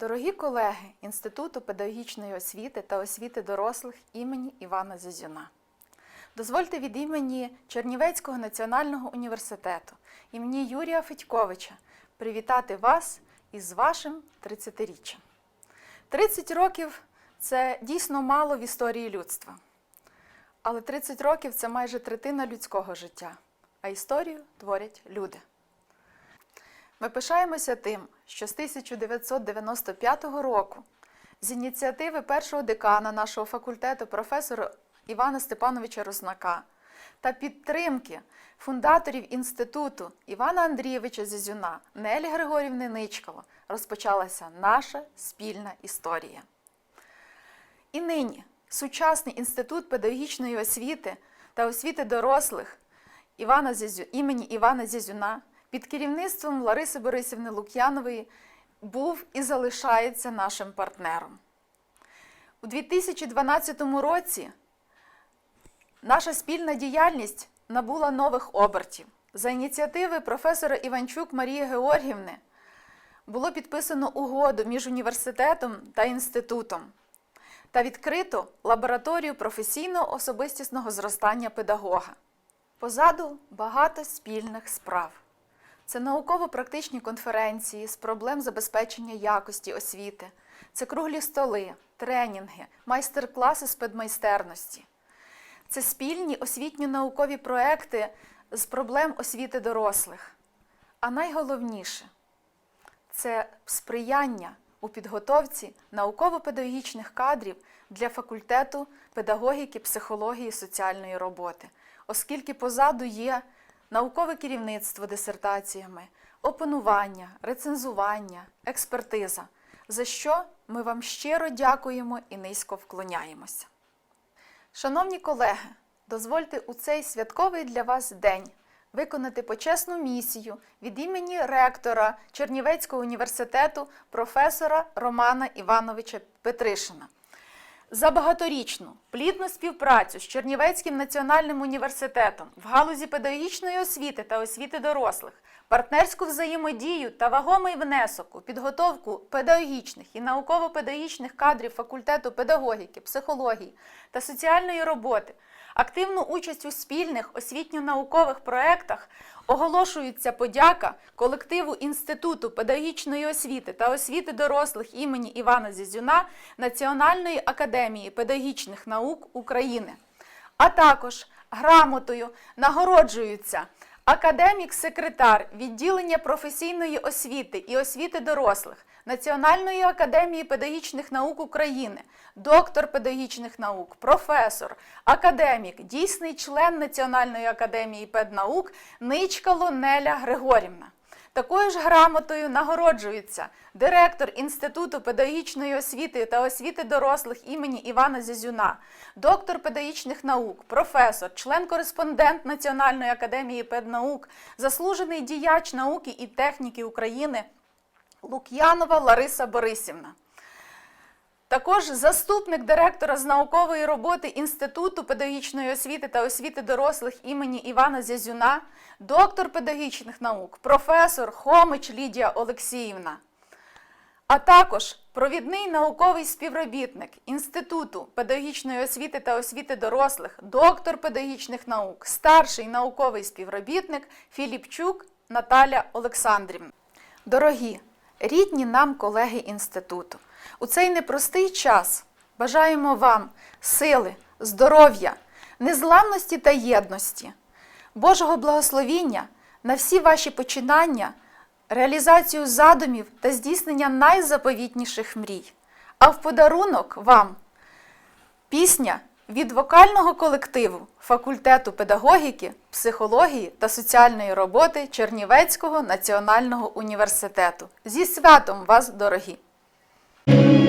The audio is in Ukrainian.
Дорогі колеги Інституту педагогічної освіти та освіти дорослих імені Івана Зязюна, дозвольте від імені Чернівецького національного університету імені Юрія Федьковича привітати вас із вашим 30-річчям. 30 років це дійсно мало в історії людства. Але 30 років це майже третина людського життя, а історію творять люди. Ми пишаємося тим, що з 1995 року з ініціативи першого декана нашого факультету професора Івана Степановича Руснака та підтримки фундаторів інституту Івана Андрійовича Зізюна, Нелі Григорівни Ничкало розпочалася наша спільна історія. І нині сучасний інститут педагогічної освіти та освіти дорослих Івана Зязю, імені Івана Зязюна під керівництвом Лариси Борисівни Лук'янової був і залишається нашим партнером. У 2012 році наша спільна діяльність набула нових обертів. За ініціативи професора Іванчук Марії Георгівни було підписано угоду між університетом та інститутом та відкрито лабораторію професійного особистісного зростання педагога. Позаду багато спільних справ. Це науково-практичні конференції з проблем забезпечення якості освіти, це круглі столи, тренінги, майстер-класи з педмайстерності. Це спільні освітньо-наукові проекти з проблем освіти дорослих. А найголовніше це сприяння у підготовці науково-педагогічних кадрів для факультету педагогіки, психології, соціальної роботи, оскільки позаду є наукове керівництво дисертаціями, опанування, рецензування, експертиза, за що ми вам щиро дякуємо і низько вклоняємося. Шановні колеги, дозвольте у цей святковий для вас день виконати почесну місію від імені ректора Чернівецького університету професора Романа Івановича Петришина. За багаторічну плідну співпрацю з Чернівецьким національним університетом в галузі педагогічної освіти та освіти дорослих, партнерську взаємодію та вагомий внесок у підготовку педагогічних і науково-педагогічних кадрів факультету педагогіки, психології та соціальної роботи, активну участь у спільних освітньо-наукових проєктах оголошується подяка колективу Інституту педагогічної освіти та освіти дорослих імені Івана Зізюна Національної академії педагогічних наук України. А також грамотою нагороджуються академік-секретар відділення професійної освіти і освіти дорослих Національної академії педагогічних наук України, доктор педагогічних наук, професор, академік, дійсний член Національної академії педнаук Ничкало Неля Григорівна. Такою ж грамотою нагороджується директор Інституту педагогічної освіти та освіти дорослих імені Івана Зізюна, доктор педагогічних наук, професор, член-кореспондент Національної академії педнаук, заслужений діяч науки і техніки України Лук'янова Лариса Борисівна. Також заступник директора з наукової роботи Інституту педагогічної освіти та освіти дорослих імені Івана Зязюна, доктор педагогічних наук, професор Хомич Лідія Олексіївна, а також провідний науковий співробітник Інституту педагогічної освіти та освіти дорослих, доктор педагогічних наук, старший науковий співробітник Філіпчук Наталя Олександрівна. Дорогі, рідні нам колеги інституту. У цей непростий час бажаємо вам сили, здоров'я, незламності та єдності, Божого благословіння на всі ваші починання, реалізацію задумів та здійснення найзаповітніших мрій. А в подарунок вам пісня від вокального колективу факультету педагогіки, психології та соціальної роботи Чернівецького національного університету. Зі святом вас, дорогі! Thank you.